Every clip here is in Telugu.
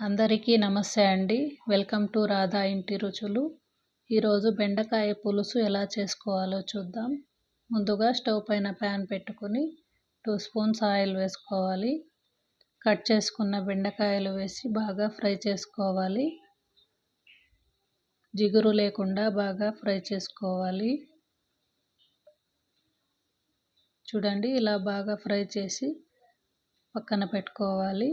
అందరికీ నమస్తే అండి. వెల్కమ్ టు రాధా ఇంటి రుచులు. ఈరోజు బెండకాయ పులుసు ఎలా చేసుకోవాలో చూద్దాం. ముందుగా స్టవ్ పైన ప్యాన్ పెట్టుకొని టూ స్పూన్స్ ఆయిల్ వేసుకోవాలి. కట్ చేసుకున్న బెండకాయలు వేసి బాగా ఫ్రై చేసుకోవాలి. జిగురు లేకుండా బాగా ఫ్రై చేసుకోవాలి. చూడండి ఇలా బాగా ఫ్రై చేసి పక్కన పెట్టుకోవాలి.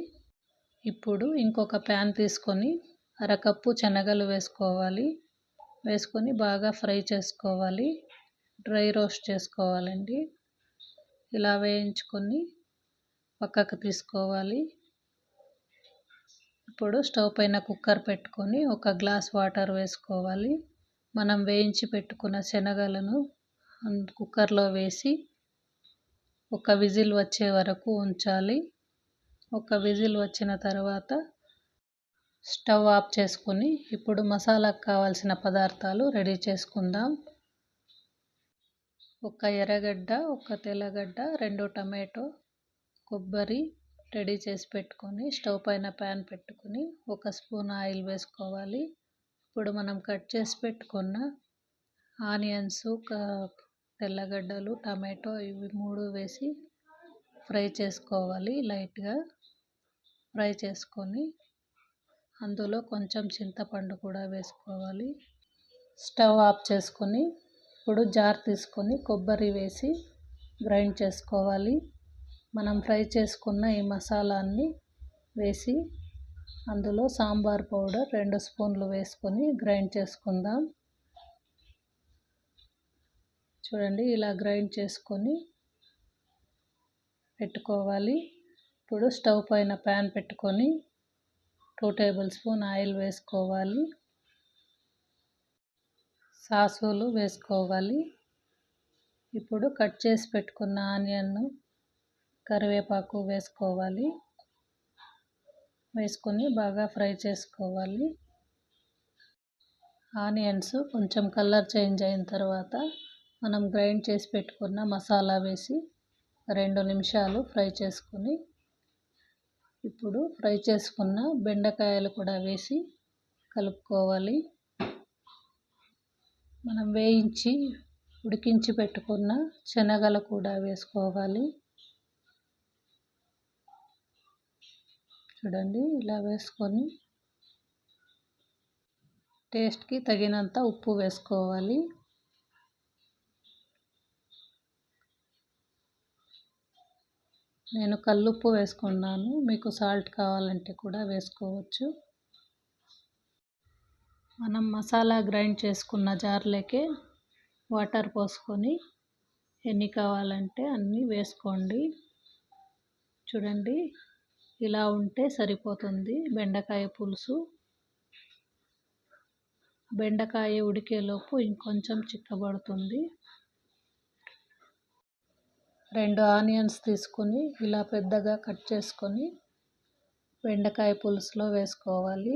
ఇప్పుడు ఇంకొక ప్యాన్ తీసుకొని అరకప్పు శనగలు వేసుకోవాలి. వేసుకొని బాగా ఫ్రై చేసుకోవాలి. డ్రై రోస్ట్ చేసుకోవాలండి. ఇలా వేయించుకొని పక్కకు తీసుకోవాలి. ఇప్పుడు స్టవ్ పైన కుక్కర్ పెట్టుకొని ఒక గ్లాస్ వాటర్ వేసుకోవాలి. మనం వేయించి పెట్టుకున్న శనగలను కుక్కర్లో వేసి ఒక విజిల్ వచ్చే వరకు ఉంచాలి. ఒక విజిల్ వచ్చిన తర్వాత స్టవ్ ఆఫ్ చేసుకొని ఇప్పుడు మసాలాకు కావాల్సిన పదార్థాలు రెడీ చేసుకుందాం. ఒక ఎర్రగడ్డ ఒక తెల్లగడ్డ రెండు టమాటో కొబ్బరి రెడీ చేసి పెట్టుకొని స్టవ్ పైన ప్యాన్ పెట్టుకొని ఒక స్పూన్ ఆయిల్ వేసుకోవాలి. ఇప్పుడు మనం కట్ చేసి పెట్టుకున్న ఆనియన్స్ తెల్లగడ్డలు టమాటో ఇవి మూడు వేసి ఫ్రై చేసుకోవాలి లైట్గా. ఫ్రై చేసుకొని అందులో కొంచెం చింతపండు కూడా వేసుకోవాలి. స్టవ్ ఆఫ్ చేసుకొని ఇప్పుడు జార్ తీసుకొని కొబ్బరి వేసి గ్రైండ్ చేసుకోవాలి. మనం ఫ్రై చేసుకున్న ఈ మసాలాన్ని వేసి అందులో సాంబార్ పౌడర్ రెండు స్పూన్లు వేసుకొని గ్రైండ్ చేసుకుందాం. చూడండి ఇలా గ్రైండ్ చేసుకొని పెట్టుకోవాలి. ఇప్పుడు స్టవ్ పైన ప్యాన్ పెట్టుకొని టూ టేబుల్ స్పూన్ ఆయిల్ వేసుకోవాలి. సాసులు వేసుకోవాలి. ఇప్పుడు కట్ చేసి పెట్టుకున్న ఆనియన్ కరివేపాకు వేసుకోవాలి. వేసుకొని బాగా ఫ్రై చేసుకోవాలి. ఆనియన్స్ కొంచెం కలర్ చేంజ్ అయిన తర్వాత మనం గ్రైండ్ చేసి పెట్టుకున్న మసాలా వేసి రెండు నిమిషాలు ఫ్రై చేసుకొని ఇప్పుడు ఫ్రై చేసుకున్న బెండకాయలు కూడా వేసి కలుపుకోవాలి. మనం వేయించి ఉడికించి పెట్టుకున్న శనగలు కూడా వేసుకోవాలి. చూడండి ఇలా వేసుకొని టేస్ట్కి తగినంత ఉప్పు వేసుకోవాలి. నేను కల్లుప్పు వేసుకున్నాను. మీకు సాల్ట్ కావాలంటే కూడా వేసుకోవచ్చు. మనం మసాలా గ్రైండ్ చేసుకున్న జార్లోకే వాటర్ పోసుకొని ఎన్ని కావాలంటే అన్నీ వేసుకోండి. చూడండి ఇలా ఉంటే సరిపోతుంది బెండకాయ పులుసు. బెండకాయ ఉడికేలోపు ఇంకొంచెం చిక్కబడుతుంది. రెండు ఆనియన్స్ తీసుకొని ఇలా పెద్దగా కట్ చేసుకొని బెండకాయ పులుసులో వేసుకోవాలి.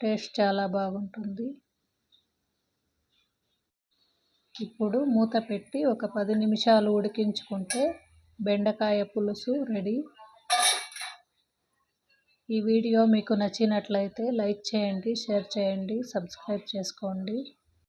టేస్ట్ చాలా బాగుంటుంది. ఇప్పుడు మూత పెట్టి ఒక పది నిమిషాలు ఉడికించుకుంటే బెండకాయ పులుసు రెడీ. ఈ వీడియో మీకు నచ్చినట్లయితే లైక్ చేయండి షేర్ చేయండి సబ్స్క్రైబ్ చేసుకోండి.